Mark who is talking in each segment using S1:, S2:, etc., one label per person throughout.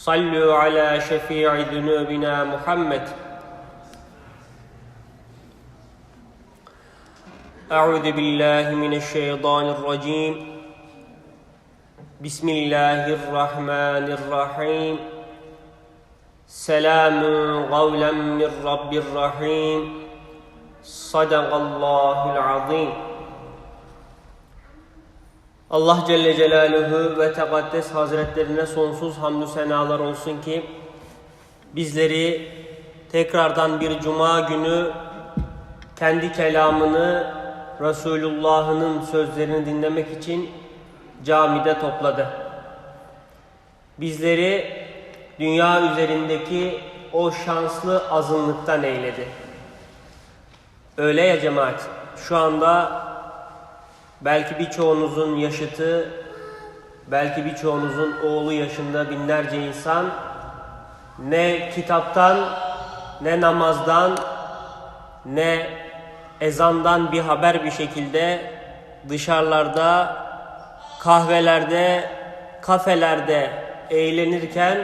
S1: صلوا على شفيع ذنوبنا محمد أعوذ بالله من الشيطان الرجيم بسم الله الرحمن الرحيم سلام قولا من رب الرحيم صدق الله العظيم Allah Celle Celaluhu ve Tekaddes Hazretlerine sonsuz hamdü senalar olsun ki bizleri tekrardan bir cuma günü kendi kelamını Resulullah'ın sözlerini dinlemek için camide topladı. Bizleri dünya üzerindeki o şanslı azınlıktan eyledi. Öyle ya cemaat, şu anda belki birçoğunuzun yaşıtı, belki birçoğunuzun oğlu yaşında binlerce insan ne kitaptan, ne namazdan, ne ezandan bir haber bir şekilde dışarılarda, kahvelerde, kafelerde eğlenirken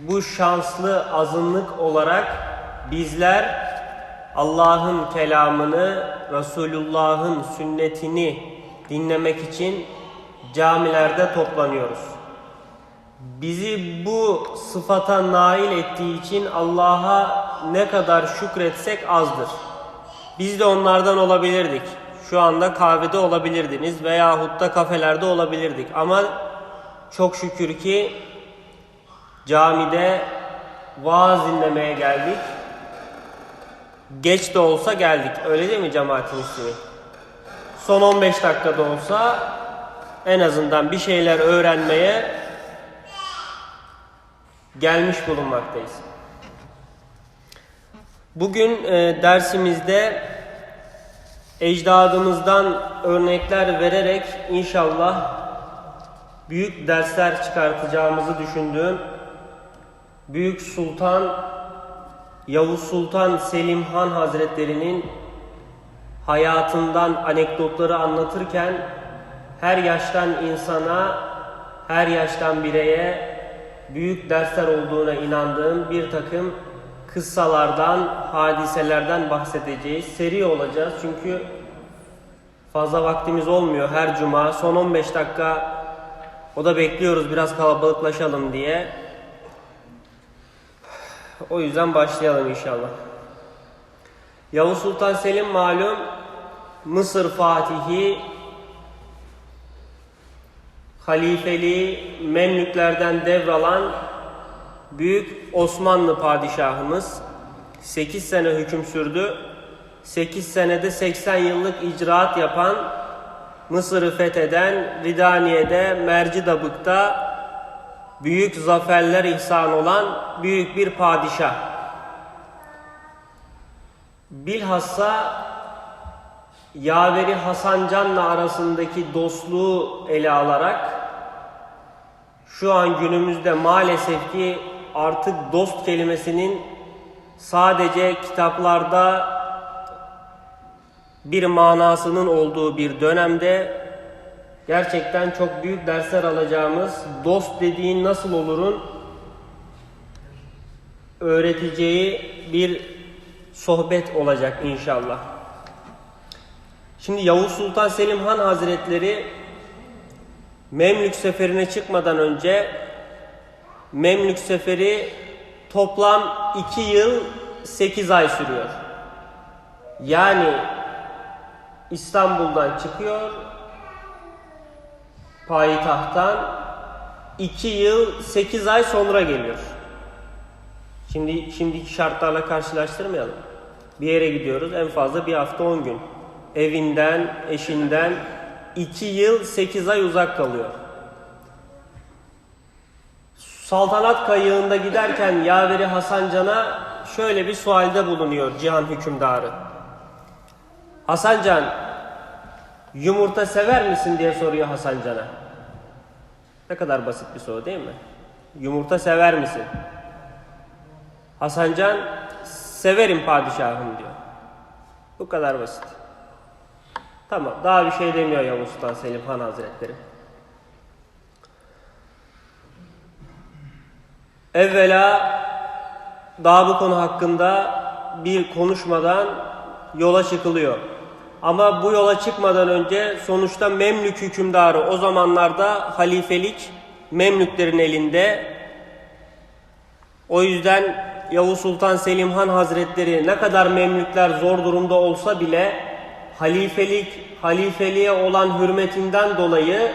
S1: bu şanslı azınlık olarak bizler Allah'ın kelamını, Resulullah'ın sünnetini dinlemek için camilerde toplanıyoruz. Bizi bu sıfata nail ettiği için Allah'a ne kadar şükretsek azdır. Biz de onlardan olabilirdik. Şu anda kahvede olabilirdiniz veyahut da kafelerde olabilirdik. Ama çok şükür ki camide vaaz dinlemeye geldik. Geç de olsa geldik. Öyle değil mi cemaatin ismi? Son 15 dakikada olsa en azından bir şeyler öğrenmeye gelmiş bulunmaktayız. Bugün e, dersimizde ecdadımızdan örnekler vererek inşallah büyük dersler çıkartacağımızı düşündüğüm Büyük Sultan Yavuz Sultan Selim Han Hazretleri'nin hayatından anekdotları anlatırken her yaştan insana, her yaştan bireye büyük dersler olduğuna inandığım bir takım kıssalardan, hadiselerden bahsedeceğiz. Seri olacağız çünkü fazla vaktimiz olmuyor her cuma. Son 15 dakika o da bekliyoruz biraz kalabalıklaşalım diye. O yüzden başlayalım inşallah. Yavuz Sultan Selim malum Mısır Fatihi halifeli Memlüklerden devralan büyük Osmanlı padişahımız 8 sene hüküm sürdü. 8 senede 80 yıllık icraat yapan Mısır'ı fetheden Ridaniye'de Mercidabık'ta büyük zaferler ihsan olan büyük bir padişah. Bilhassa yaveri Hasan Can'la arasındaki dostluğu ele alarak şu an günümüzde maalesef ki artık dost kelimesinin sadece kitaplarda bir manasının olduğu bir dönemde gerçekten çok büyük dersler alacağımız dost dediğin nasıl olurun öğreteceği bir sohbet olacak inşallah. Şimdi Yavuz Sultan Selim Han Hazretleri Memlük seferine çıkmadan önce Memlük seferi toplam 2 yıl 8 ay sürüyor. Yani İstanbul'dan çıkıyor payitahttan 2 yıl 8 ay sonra geliyor. Şimdi şimdiki şartlarla karşılaştırmayalım. Bir yere gidiyoruz en fazla bir hafta 10 gün. Evinden, eşinden 2 yıl 8 ay uzak kalıyor. saltanat kayığında giderken yaveri Hasan Can'a şöyle bir sualde bulunuyor cihan hükümdarı. Hasan Can, yumurta sever misin diye soruyor Hasan Can'a. Ne kadar basit bir soru değil mi? Yumurta sever misin? Hasan Can, severim padişahım diyor. Bu kadar basit. Tamam, daha bir şey demiyor Yavuz Sultan Selim Han Hazretleri. Evvela daha bu konu hakkında bir konuşmadan yola çıkılıyor. Ama bu yola çıkmadan önce sonuçta Memlük hükümdarı o zamanlarda halifelik Memlüklerin elinde. O yüzden Yavuz Sultan Selim Han Hazretleri ne kadar Memlükler zor durumda olsa bile halifelik, halifeliğe olan hürmetinden dolayı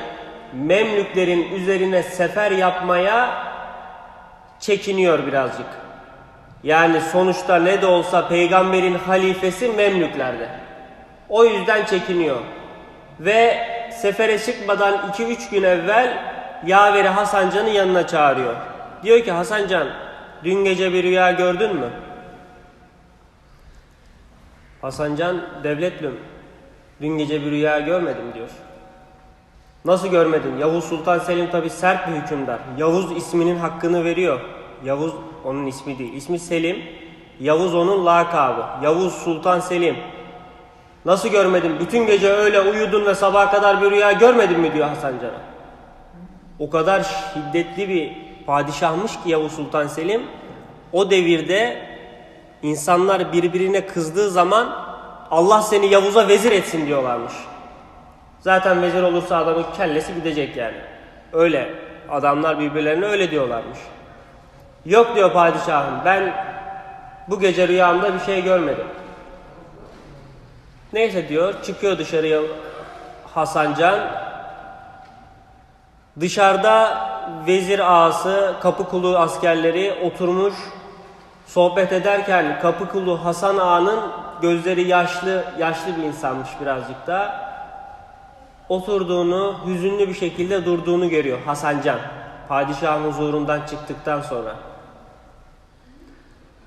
S1: Memlüklerin üzerine sefer yapmaya çekiniyor birazcık. Yani sonuçta ne de olsa peygamberin halifesi Memlüklerde. O yüzden çekiniyor. Ve sefere çıkmadan 2-3 gün evvel yaveri Hasancan'ı yanına çağırıyor. Diyor ki Hasancan dün gece bir rüya gördün mü? Hasancan devletlüm dün gece bir rüya görmedim diyor. Nasıl görmedin? Yavuz Sultan Selim tabi sert bir hükümdar. Yavuz isminin hakkını veriyor. Yavuz onun ismi değil. İsmi Selim. Yavuz onun lakabı. Yavuz Sultan Selim. Nasıl görmedin? Bütün gece öyle uyudun ve sabaha kadar bir rüya görmedin mi diyor Hasan Can'a. O kadar şiddetli bir padişahmış ki Yavuz Sultan Selim. O devirde insanlar birbirine kızdığı zaman Allah seni Yavuz'a vezir etsin diyorlarmış. Zaten vezir olursa adamın kellesi gidecek yani. Öyle. Adamlar birbirlerine öyle diyorlarmış. Yok diyor padişahım ben bu gece rüyamda bir şey görmedim. Neyse diyor çıkıyor dışarıya Hasancan. Dışarıda vezir ağası, kapı kulu askerleri oturmuş sohbet ederken kapı kulu Hasan ağanın gözleri yaşlı, yaşlı bir insanmış birazcık da. Oturduğunu, hüzünlü bir şekilde durduğunu görüyor Hasancan. Padişahın huzurundan çıktıktan sonra.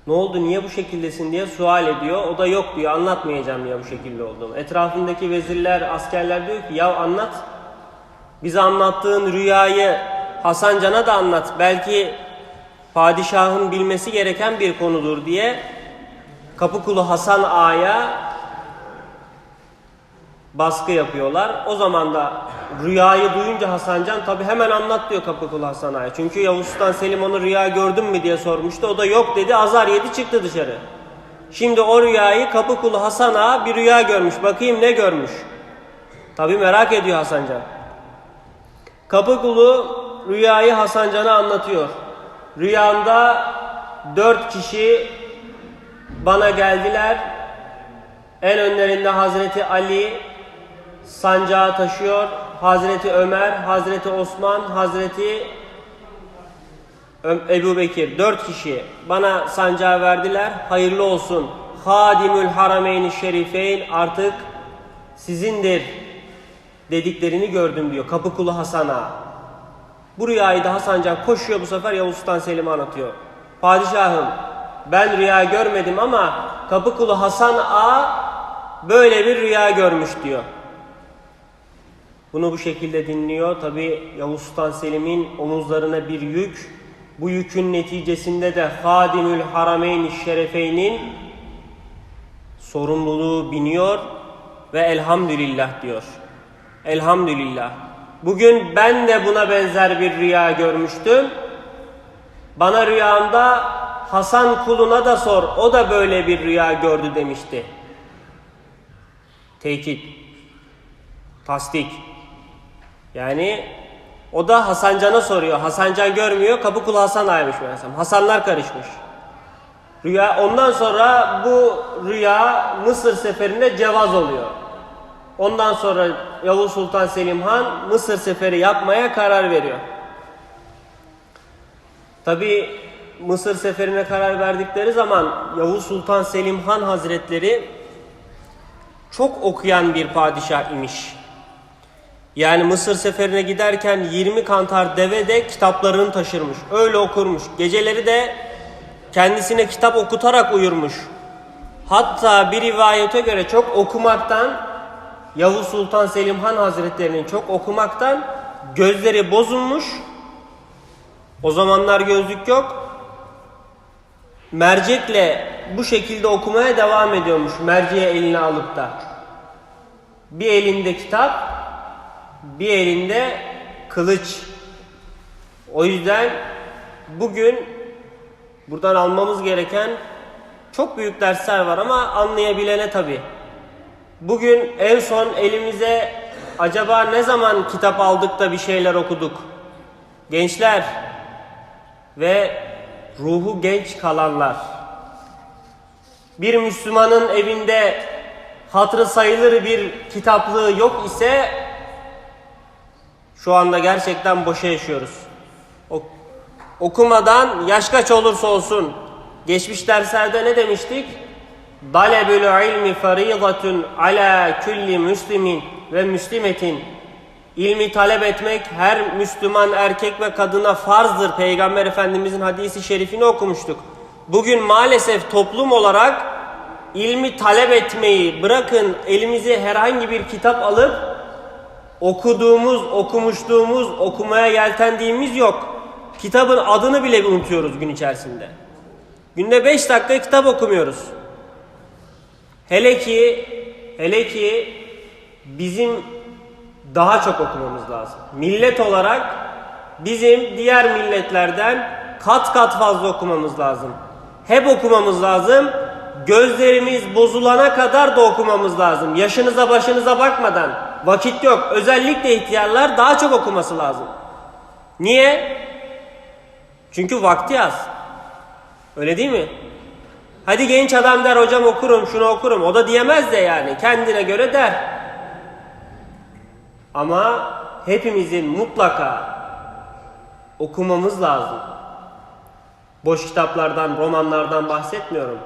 S1: Ne oldu niye bu şekildesin diye sual ediyor. O da yok diyor anlatmayacağım ya bu şekilde olduğumu. Etrafındaki vezirler, askerler diyor ki ya anlat. Bize anlattığın rüyayı Hasan Can'a da anlat. Belki padişahın bilmesi gereken bir konudur diye Kapıkulu Hasan Ağa'ya baskı yapıyorlar. O zaman da rüyayı duyunca Hasan Can tabi hemen anlat diyor Kapıkulu Hasan Ağa'ya. Çünkü Yavuz Sultan Selim onu rüya gördün mü diye sormuştu. O da yok dedi. Azar yedi çıktı dışarı. Şimdi o rüyayı Kapıkulu Hasan Ağa bir rüya görmüş. Bakayım ne görmüş. Tabi merak ediyor Hasan Can. Kapıkulu rüyayı Hasan Can'a anlatıyor. Rüyamda dört kişi bana geldiler. En önlerinde Hazreti Ali sancağı taşıyor. Hazreti Ömer, Hazreti Osman, Hazreti Ebu Bekir. Dört kişi bana sancağı verdiler. Hayırlı olsun. Hadimül Harameyn-i Şerifeyn artık sizindir dediklerini gördüm diyor. Kapıkulu Hasan'a. Bu rüyayı da Hasan Can koşuyor bu sefer Yavuz Sultan Selim'e anlatıyor. Padişahım ben rüya görmedim ama Kapıkulu Hasan A böyle bir rüya görmüş diyor. Bunu bu şekilde dinliyor. Tabi Yavuz Sultan Selim'in omuzlarına bir yük. Bu yükün neticesinde de Hadimül Harameyn Şerefeyn'in sorumluluğu biniyor ve elhamdülillah diyor. Elhamdülillah. Bugün ben de buna benzer bir rüya görmüştüm. Bana rüyamda Hasan kuluna da sor, o da böyle bir rüya gördü demişti. Tekit, tasdik. Yani o da Hasancan'a soruyor. Hasancan görmüyor, kapı kulu Hasan aymış meğersem. Hasanlar karışmış. Rüya ondan sonra bu rüya Mısır seferinde cevaz oluyor. Ondan sonra Yavuz Sultan Selim Han Mısır seferi yapmaya karar veriyor. Tabi Mısır seferine karar verdikleri zaman Yavuz Sultan Selim Han Hazretleri çok okuyan bir padişah imiş. Yani Mısır seferine giderken 20 kantar deve de kitaplarını taşırmış. Öyle okurmuş. Geceleri de kendisine kitap okutarak uyurmuş. Hatta bir rivayete göre çok okumaktan Yavuz Sultan Selim Han Hazretleri'nin çok okumaktan gözleri bozulmuş. O zamanlar gözlük yok. Mercekle bu şekilde okumaya devam ediyormuş. Merceği eline alıp da. Bir elinde kitap, bir elinde kılıç. O yüzden bugün buradan almamız gereken çok büyük dersler var ama anlayabilene tabi. Bugün en son elimize acaba ne zaman kitap aldık da bir şeyler okuduk? Gençler ve ruhu genç kalanlar. Bir Müslümanın evinde hatırı sayılır bir kitaplığı yok ise şu anda gerçekten boşa yaşıyoruz. Ok- okumadan yaş kaç olursa olsun geçmiş derslerde ne demiştik? Dalebül ilmi faridatun ala kulli müslimin ve müslimetin. İlmi talep etmek her Müslüman erkek ve kadına farzdır. Peygamber Efendimizin hadisi şerifini okumuştuk. Bugün maalesef toplum olarak ilmi talep etmeyi bırakın elimize herhangi bir kitap alıp okuduğumuz, okumuşluğumuz, okumaya yeltendiğimiz yok. Kitabın adını bile unutuyoruz gün içerisinde. Günde 5 dakika kitap okumuyoruz. Hele ki hele ki bizim daha çok okumamız lazım. Millet olarak bizim diğer milletlerden kat kat fazla okumamız lazım. Hep okumamız lazım. Gözlerimiz bozulana kadar da okumamız lazım. Yaşınıza başınıza bakmadan. Vakit yok. Özellikle ihtiyarlar daha çok okuması lazım. Niye? Çünkü vakti az. Öyle değil mi? Hadi genç adam der hocam okurum şunu okurum. O da diyemez de yani. Kendine göre der. Ama hepimizin mutlaka okumamız lazım. Boş kitaplardan, romanlardan bahsetmiyorum.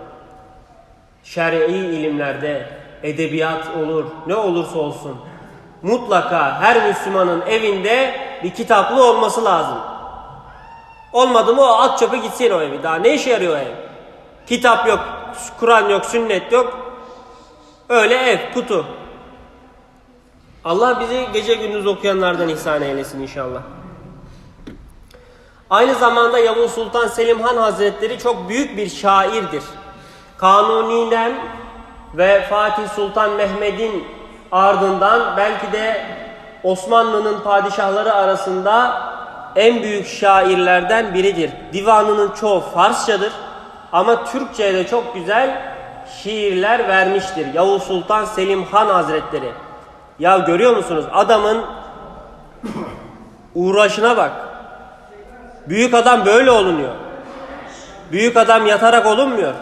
S1: Şer'i ilimlerde edebiyat olur, ne olursa olsun. Mutlaka her Müslümanın evinde bir kitaplı olması lazım. Olmadı mı o at çöpe gitsin o evi. Daha ne işe yarıyor o ev? Kitap yok, Kur'an yok, sünnet yok. Öyle ev, kutu. Allah bizi gece gündüz okuyanlardan ihsan eylesin inşallah. Aynı zamanda Yavuz Sultan Selim Han Hazretleri çok büyük bir şairdir. Kanuni'den ve Fatih Sultan Mehmet'in ardından belki de Osmanlı'nın padişahları arasında en büyük şairlerden biridir. Divanının çoğu Farsçadır ama Türkçe'de çok güzel şiirler vermiştir. Yavuz Sultan Selim Han Hazretleri. Ya görüyor musunuz adamın uğraşına bak. Büyük adam böyle olunuyor. Büyük adam yatarak olunmuyor.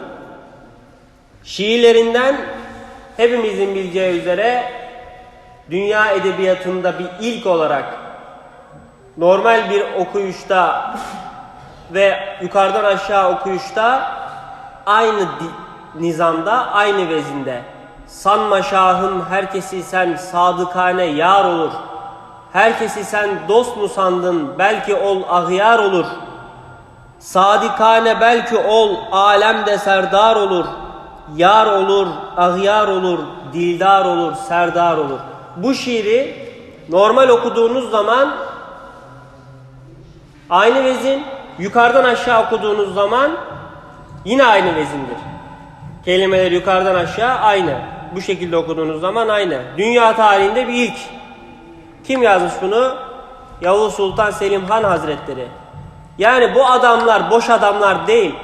S1: Şiirlerinden hepimizin bileceği üzere dünya edebiyatında bir ilk olarak normal bir okuyuşta ve yukarıdan aşağı okuyuşta aynı nizamda, aynı vezinde sanma şahın herkesi sen sadıkane yar olur. Herkesi sen dost mu sandın belki ol ahyar olur. Sadikane belki ol alemde serdar olur. Yar olur, ahyar olur, dildar olur, serdar olur. Bu şiiri normal okuduğunuz zaman aynı vezin, yukarıdan aşağı okuduğunuz zaman yine aynı vezindir. Kelimeler yukarıdan aşağı aynı. Bu şekilde okuduğunuz zaman aynı. Dünya tarihinde bir ilk. Kim yazmış bunu? Yavuz Sultan Selim Han Hazretleri. Yani bu adamlar boş adamlar değil.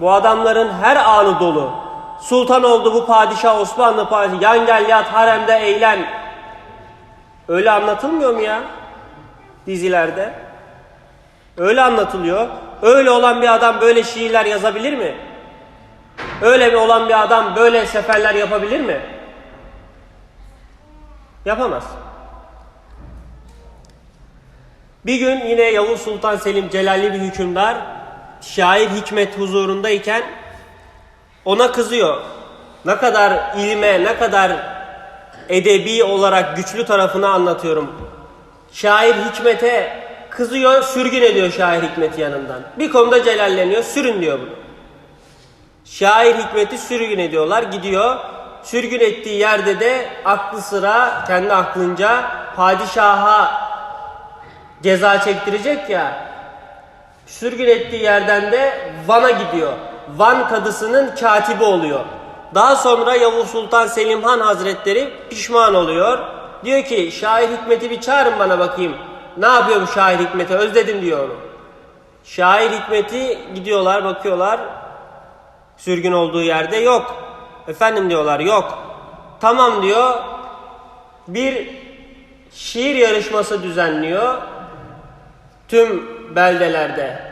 S1: Bu adamların her anı dolu. Sultan oldu bu padişah Osmanlı padişahı. Yan gel yat haremde eğlen. Öyle anlatılmıyor mu ya? Dizilerde. Öyle anlatılıyor. Öyle olan bir adam böyle şiirler yazabilir mi? Öyle bir olan bir adam böyle seferler yapabilir mi? Yapamaz. Bir gün yine Yavuz Sultan Selim celalli bir hükümdar şair Hikmet huzurundayken ona kızıyor. Ne kadar ilme, ne kadar edebi olarak güçlü tarafını anlatıyorum. Şair Hikmet'e kızıyor, sürgün ediyor şair Hikmet'i yanından. Bir konuda celalleniyor, sürün diyor bunu. Şair Hikmet'i sürgün ediyorlar, gidiyor. Sürgün ettiği yerde de aklı sıra kendi aklınca padişaha ceza çektirecek ya. Sürgün ettiği yerden de Van'a gidiyor. Van kadısının katibi oluyor. Daha sonra Yavuz Sultan Selim Han Hazretleri pişman oluyor. Diyor ki şair Hikmet'i bir çağırın bana bakayım. Ne yapıyor bu şair Hikmet'i özledim diyor onu. Şair Hikmet'i gidiyorlar bakıyorlar. Sürgün olduğu yerde yok. Efendim diyorlar yok. Tamam diyor. Bir şiir yarışması düzenliyor. Tüm beldelerde.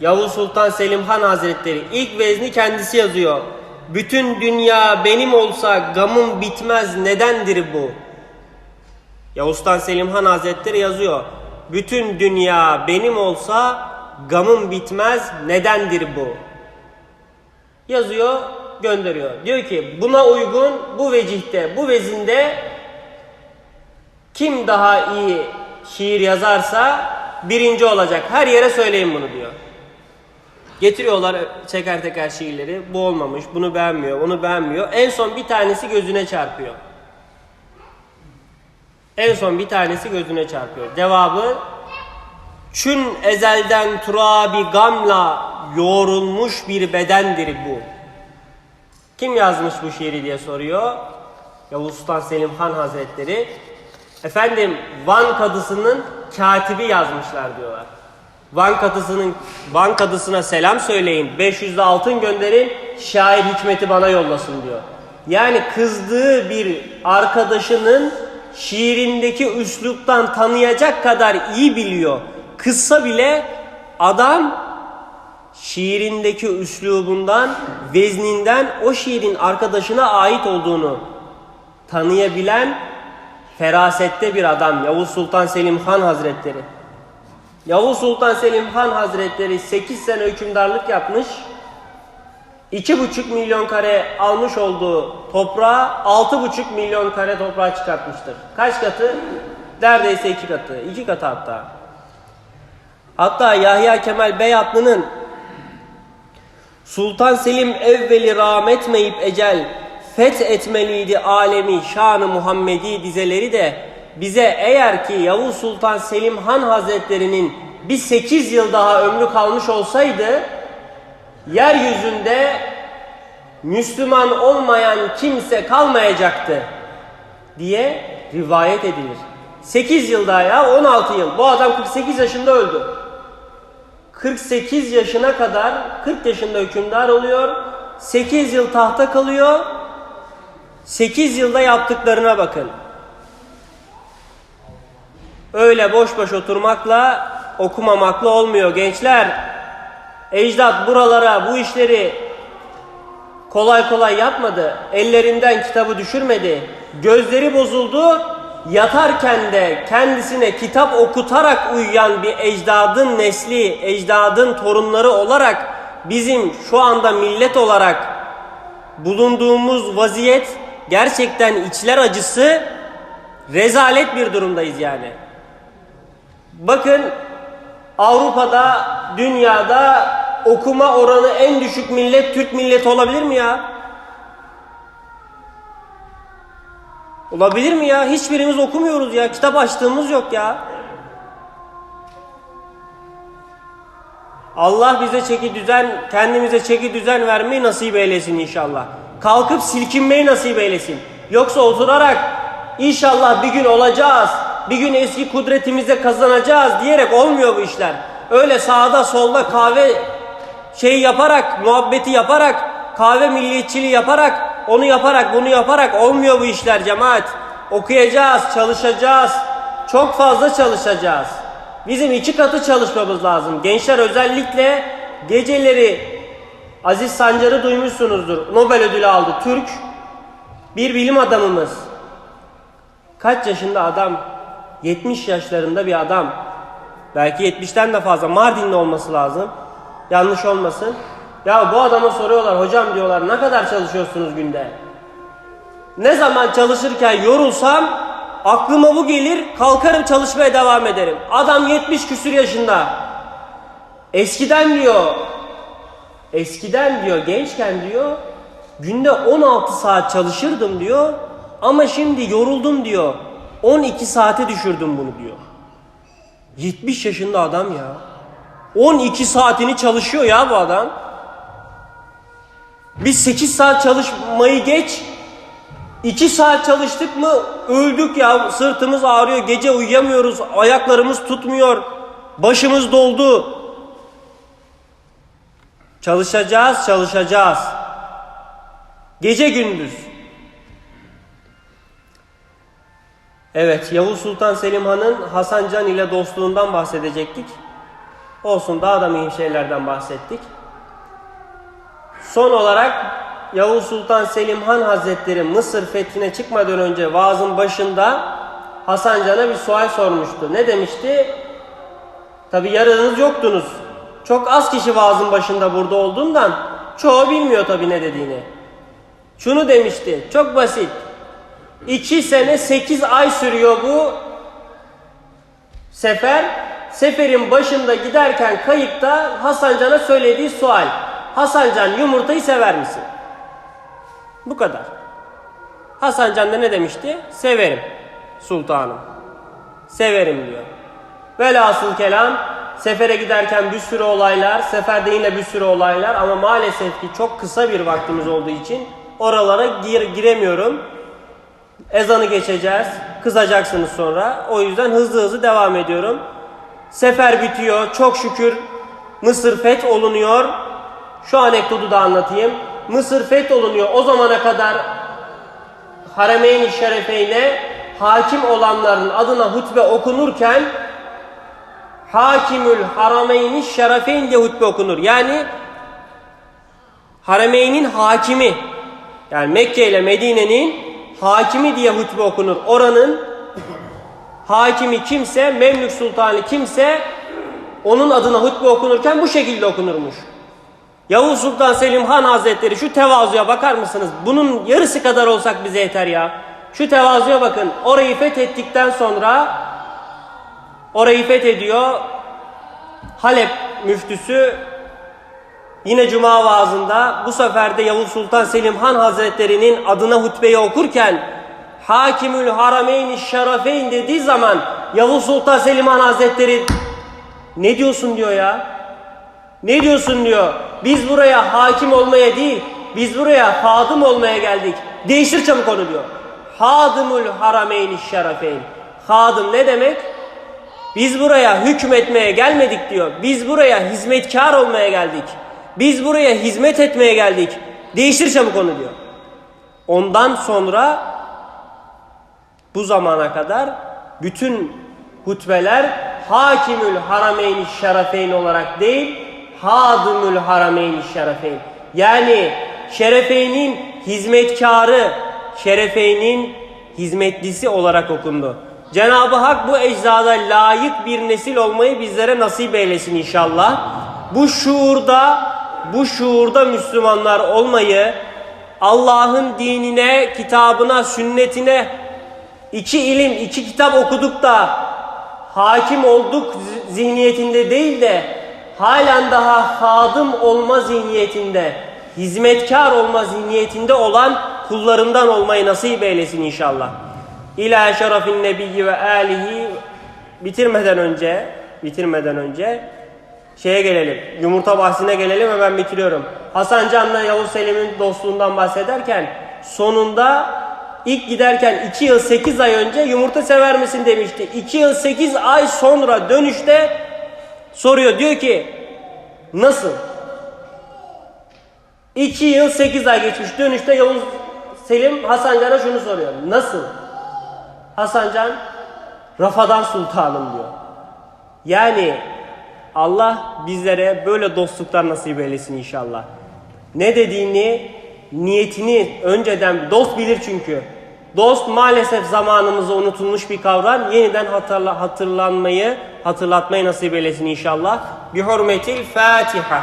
S1: Yavuz Sultan Selim Han Hazretleri ilk vezni kendisi yazıyor. Bütün dünya benim olsa gamım bitmez nedendir bu? Yavuz Sultan Selim Han Hazretleri yazıyor. Bütün dünya benim olsa gamım bitmez nedendir bu? Yazıyor, gönderiyor. Diyor ki buna uygun bu vecihte, bu vezinde kim daha iyi şiir yazarsa birinci olacak. Her yere söyleyin bunu diyor. Getiriyorlar teker teker şiirleri. Bu olmamış, bunu beğenmiyor, onu beğenmiyor. En son bir tanesi gözüne çarpıyor. En son bir tanesi gözüne çarpıyor. Cevabı Çün ezelden turabi gamla yoğrulmuş bir bedendir bu. Kim yazmış bu şiiri diye soruyor. Yavuz Sultan Selim Han Hazretleri. Efendim Van kadısının katibi yazmışlar diyorlar. Van kadısının Van kadısına selam söyleyin. 500'de altın gönderin. Şair hikmeti bana yollasın diyor. Yani kızdığı bir arkadaşının şiirindeki üsluptan tanıyacak kadar iyi biliyor. Kızsa bile adam şiirindeki üslubundan, vezninden o şiirin arkadaşına ait olduğunu tanıyabilen ferasette bir adam Yavuz Sultan Selim Han Hazretleri. Yavuz Sultan Selim Han Hazretleri 8 sene hükümdarlık yapmış. 2,5 milyon kare almış olduğu toprağa 6,5 milyon kare toprağa çıkartmıştır. Kaç katı? Neredeyse iki katı. iki katı hatta. Hatta Yahya Kemal Beyatlı'nın Sultan Selim evveli rahmetmeyip ecel feth etmeliydi alemi şanı Muhammedi dizeleri de bize eğer ki Yavuz Sultan Selim Han Hazretleri'nin bir 8 yıl daha ömrü kalmış olsaydı yeryüzünde Müslüman olmayan kimse kalmayacaktı diye rivayet edilir. 8 yıl daha ya 16 yıl. Bu adam 48 yaşında öldü. 48 yaşına kadar 40 yaşında hükümdar oluyor. 8 yıl tahta kalıyor. 8 yılda yaptıklarına bakın. Öyle boş boş oturmakla okumamakla olmuyor gençler. Ecdat buralara bu işleri kolay kolay yapmadı. Ellerinden kitabı düşürmedi. Gözleri bozuldu. Yatarken de kendisine kitap okutarak uyuyan bir ecdadın nesli, ecdadın torunları olarak bizim şu anda millet olarak bulunduğumuz vaziyet gerçekten içler acısı rezalet bir durumdayız yani. Bakın Avrupa'da, dünyada okuma oranı en düşük millet Türk milleti olabilir mi ya? Olabilir mi ya? Hiçbirimiz okumuyoruz ya. Kitap açtığımız yok ya. Allah bize çeki düzen, kendimize çeki düzen vermeyi nasip eylesin inşallah. Kalkıp silkinmeyi nasip eylesin. Yoksa oturarak inşallah bir gün olacağız, bir gün eski kudretimize kazanacağız diyerek olmuyor bu işler. Öyle sağda solda kahve şey yaparak, muhabbeti yaparak, kahve milliyetçiliği yaparak, onu yaparak, bunu yaparak olmuyor bu işler cemaat. Okuyacağız, çalışacağız. Çok fazla çalışacağız. Bizim iki katı çalışmamız lazım. Gençler özellikle geceleri Aziz Sancar'ı duymuşsunuzdur. Nobel ödülü aldı. Türk bir bilim adamımız. Kaç yaşında adam? 70 yaşlarında bir adam. Belki 70'ten de fazla. Mardinli olması lazım. Yanlış olmasın. Ya bu adama soruyorlar hocam diyorlar ne kadar çalışıyorsunuz günde? Ne zaman çalışırken yorulsam aklıma bu gelir kalkarım çalışmaya devam ederim. Adam 70 küsür yaşında. Eskiden diyor eskiden diyor gençken diyor günde 16 saat çalışırdım diyor ama şimdi yoruldum diyor 12 saate düşürdüm bunu diyor. 70 yaşında adam ya. 12 saatini çalışıyor ya bu adam. Biz 8 saat çalışmayı geç. 2 saat çalıştık mı öldük ya. Sırtımız ağrıyor. Gece uyuyamıyoruz. Ayaklarımız tutmuyor. Başımız doldu. Çalışacağız, çalışacağız. Gece gündüz. Evet, Yavuz Sultan Selim Han'ın Hasan Can ile dostluğundan bahsedecektik. Olsun daha da mühim şeylerden bahsettik. Son olarak Yavuz Sultan Selim Han Hazretleri Mısır fethine çıkmadan önce vaazın başında Hasan Can'a bir sual sormuştu. Ne demişti? Tabi yarınız yoktunuz. Çok az kişi vaazın başında burada olduğundan çoğu bilmiyor tabi ne dediğini. Şunu demişti. Çok basit. İki sene sekiz ay sürüyor bu sefer. Seferin başında giderken kayıkta Hasan Can'a söylediği sual. Hasan Can yumurtayı sever misin? Bu kadar. Hasan Can da ne demişti? Severim sultanım. Severim diyor. Velhasıl kelam sefere giderken bir sürü olaylar, seferde yine bir sürü olaylar ama maalesef ki çok kısa bir vaktimiz olduğu için oralara gir, giremiyorum. Ezanı geçeceğiz. Kızacaksınız sonra. O yüzden hızlı hızlı devam ediyorum. Sefer bitiyor. Çok şükür Mısır feth olunuyor. Şu anekdotu da anlatayım. Mısır feth olunuyor. O zamana kadar Haremeyn-i Şerefeyne hakim olanların adına hutbe okunurken Hakimül Harameyn-i Şerefeyn diye hutbe okunur. Yani Haremeyn'in hakimi yani Mekke ile Medine'nin hakimi diye hutbe okunur. Oranın hakimi kimse, Memlük Sultanı kimse onun adına hutbe okunurken bu şekilde okunurmuş. Yavuz Sultan Selim Han Hazretleri şu tevazuya bakar mısınız? Bunun yarısı kadar olsak bize yeter ya. Şu tevazuya bakın. Orayı fethettikten sonra orayı fethediyor. Halep müftüsü yine cuma vaazında bu sefer de Yavuz Sultan Selim Han Hazretleri'nin adına hutbeyi okurken Hakimül Harameyn Şerafeyn dediği zaman Yavuz Sultan Selim Han Hazretleri ne diyorsun diyor ya. Ne diyorsun diyor. Biz buraya hakim olmaya değil, biz buraya hadım olmaya geldik. Değiştir çabuk onu diyor. Hadımul Harameyn Şerafeyn. Hadım ne demek? Biz buraya hükmetmeye gelmedik diyor. Biz buraya hizmetkar olmaya geldik. Biz buraya hizmet etmeye geldik. Değiştir çabuk onu diyor. Ondan sonra bu zamana kadar bütün hutbeler Hakimül Harameyn Şerefeyn olarak değil, Hadımül Harameyn Şerefeyn. Yani Şerefeyn'in hizmetkarı, Şerefeyn'in hizmetlisi olarak okundu. Cenab-ı Hak bu eczada layık bir nesil olmayı bizlere nasip eylesin inşallah. Bu şuurda, bu şuurda Müslümanlar olmayı, Allah'ın dinine, kitabına, sünnetine iki ilim, iki kitap okuduk da hakim olduk zihniyetinde değil de halen daha hadım olma zihniyetinde, hizmetkar olma zihniyetinde olan kullarından olmayı nasip eylesin inşallah. İlâ şerefin nebiyyi ve âlihi bitirmeden önce bitirmeden önce şeye gelelim. Yumurta bahsine gelelim ve ben bitiriyorum. Hasan Can'la Yavuz Selim'in dostluğundan bahsederken sonunda ilk giderken 2 yıl 8 ay önce yumurta sever misin demişti. 2 yıl 8 ay sonra dönüşte soruyor diyor ki nasıl? 2 yıl 8 ay geçmiş dönüşte Yavuz Selim Hasan Can'a şunu soruyor. Nasıl? Hasan Can Rafadan Sultanım diyor. Yani Allah bizlere böyle dostluklar nasip eylesin inşallah. Ne dediğini, niyetini önceden dost bilir çünkü. Dost maalesef zamanımızda unutulmuş bir kavram. Yeniden hatırla, hatırlanmayı, hatırlatmayı nasip eylesin inşallah. Bi hurmetil Fatiha.